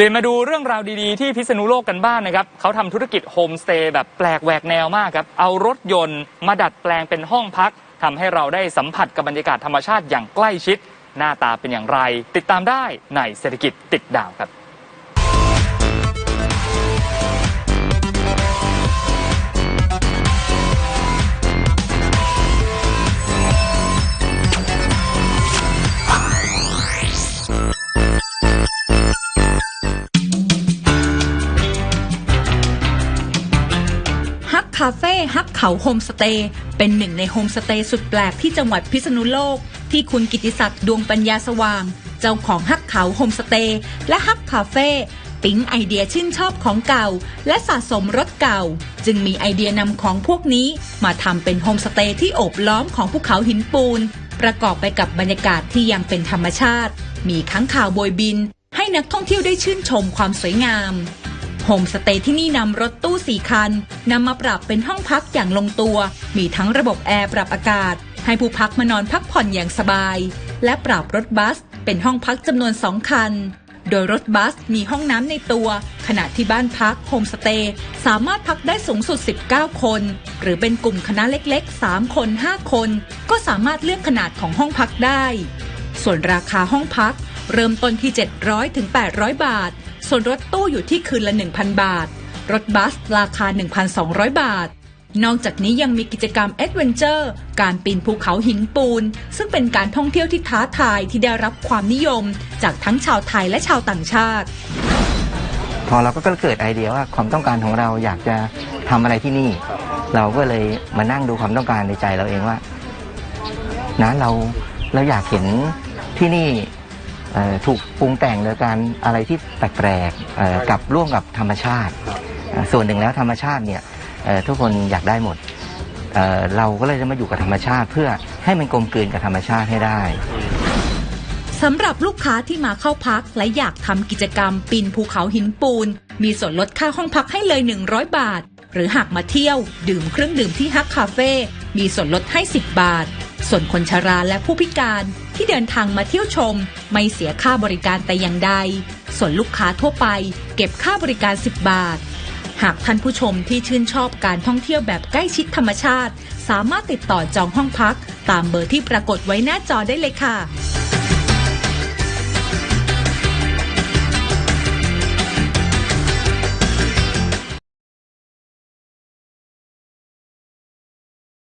ลี่ยนมาดูเรื่องราวดีๆ ที่พิษณุโลกกันบ้างนะครับ เขาทำธุรกิจโฮมสเตย์แบบแปลกแหวกแนวมากครับ เอารถยนต์มาดัดแปลงเป็นห้องพักทำให้เราได้สัมผัสกับบรรยากาศธรรมชาติอย่างใกล้ชิด หน้าตาเป็นอย่างไร ติดตามได้ในเศรษฐกิจติดดาวครับ คาเฟ่ฮักเขาโฮมสเตย์เป็นหนึ่งในโฮมสเตย์สุดแปลกที่จังหวัดพิษณุโลก ที่คุณกิติศักดิ์ดวงปัญญาสว่าง เจ้าของฮักเขาโฮมสเตย์และฮักคาเฟ่ปิ๊งไอเดียชื่นชอบของเก่า และสะสมรถเก่า จึงมีไอเดียนำของพวกนี้ มาทำเป็นโฮมสเตย์ที่โอบล้อมของภูเขาหินปูน ประกอบไปกับบรรยากาศที่ยังเป็นธรรมชาติ มีค้างข่าวโบยบิน ให้นักท่องเที่ยวได้ชื่นชมความสวยงาม ฮมสเตย์ที่นี่นำรถตู้สี่คันนำมาปรับเป็นห้องพักอย่างลงตัว มีทั้งระบบแอร์ปรับอากาศ ให้ผู้พักมานอนพักผ่อนอย่างสบาย และปรับรถบัสเป็นห้องพักจำนวนสองคัน โดยรถบัสมีห้องน้ำในตัว ขณะที่บ้านพักโฮมสเตย์สามารถพักได้สูงสุด 19 คน หรือเป็นกลุ่มคณะเล็กๆ 3 คน 5 คน ก็สามารถเลือกขนาดของห้องพักได้ ส่วนราคาห้องพัก เริ่มต้นที่ 700ถึง800 บาท ส่วนรถตู้อยู่ที่คืนละ 1,000 บาท รถบัสราคา 1,200 บาท นอกจากนี้ยังมีกิจกรรมแอดเวนเจอร์ การปีนภูเขาหินปูน ซึ่งเป็นการท่องเที่ยวที่ท้าทายที่ได้รับความนิยม จากทั้งชาวไทยและชาวต่างชาติ พอเราก็เกิดไอเดียว่าความต้องการของเราอยากจะทำอะไรที่นี่ เราก็เลยมานั่งดูความต้องการในใจเราเองว่านะเราเราอยากเห็นที่นี่ ถูกปรุงแต่งโดยการอะไรที่แปลกๆเอ่อกับร่วมกับธรรมชาติเอ่อส่วนหนึ่งแล้วธรรมชาติเนี่ยเอ่อทุกคนอยากได้หมดเอ่อเราก็เลยจะมาอยู่กับธรรมชาติ เพื่อให้มันกลมกลืนกับธรรมชาติให้ได้สำหรับลูกค้าที่มาเข้าพักและอยากทำกิจกรรมปีนภูเขาหินปูน มีส่วนลดค่าห้องพักให้เลย 100 บาท หรือหากมาเที่ยว ดื่มเครื่องดื่มที่ฮักคาเฟ่มีส่วนลดให้ 10 บาท ส่วนคนชราและผู้พิการที่เดินทางมาเที่ยวชม ไม่เสียค่าบริการแต่อย่างใด ส่วนลูกค้าทั่วไป เก็บค่าบริการ 10 บาท หากท่านผู้ชมที่ชื่นชอบการท่องเที่ยวแบบใกล้ชิดธรรมชาติ สามารถติดต่อจองห้องพัก ตามเบอร์ที่ปรากฏไว้หน้าจอได้เลยค่ะ